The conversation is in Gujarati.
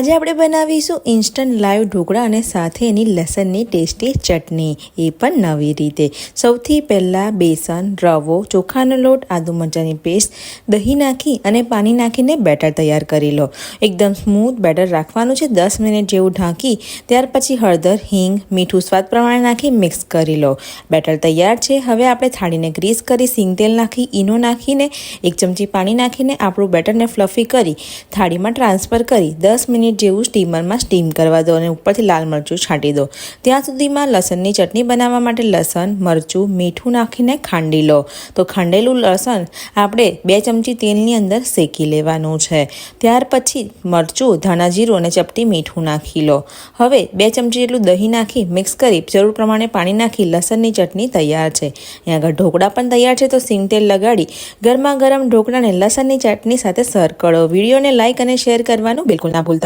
આજે આપણે બનાવીશું ઇન્સ્ટન્ટ લાઈવ ઢોકળા અને સાથે એની લસણની ટેસ્ટી ચટણી, એ પણ નવી રીતે. સૌથી પહેલાં બેસન, રવો, ચોખાનો લોટ, આદુ મરચાંની પેસ્ટ, દહીં નાખી અને પાણી નાખીને બેટર તૈયાર કરી લો. એકદમ સ્મૂથ બેટર રાખવાનું છે, દસ મિનિટ જેવું ઢાંકી, ત્યાર પછી હળદર, હિંગ, મીઠું સ્વાદ પ્રમાણે નાખી મિક્સ કરી લો. બેટર તૈયાર છે, હવે આપણે થાળીને ગ્રીસ કરી સિંગ તેલ નાખી, ઈનો નાખીને એક ચમચી પાણી નાખીને આપણું બેટરને ફ્લફી કરી થાળીમાં ટ્રાન્સફર કરી દસ મિનિટ જેવું સ્ટીમરમાં સ્ટીમ કરવા દો અને ઉપરથી લાલ મરચું છાંટી દો. ત્યાં સુધીમાં લસણની ચટણી બનાવવા માટે લસણ, મરચું, મીઠું નાખીને ખાંડી લો. તો ખાંડેલું લસણ આપણે બે ચમચી તેલની અંદર શેકી લેવાનું છે. ત્યાર પછી મરચું, ધાણા જીરું અને ચપટી મીઠું નાખી લો. હવે બે ચમચી જેટલું દહીં નાખી મિક્સ કરી જરૂર પ્રમાણે પાણી નાખી લસણની ચટણી તૈયાર છે. અહીંયા આગળ ઢોકળા પણ તૈયાર છે તો સિંગ તેલ લગાડી ગરમા ગરમ ઢોકળાને લસણની ચટણી સાથે સર્વ કરો. વિડીયોને લાઇક અને શેર કરવાનું બિલકુલ ના ભૂલતા.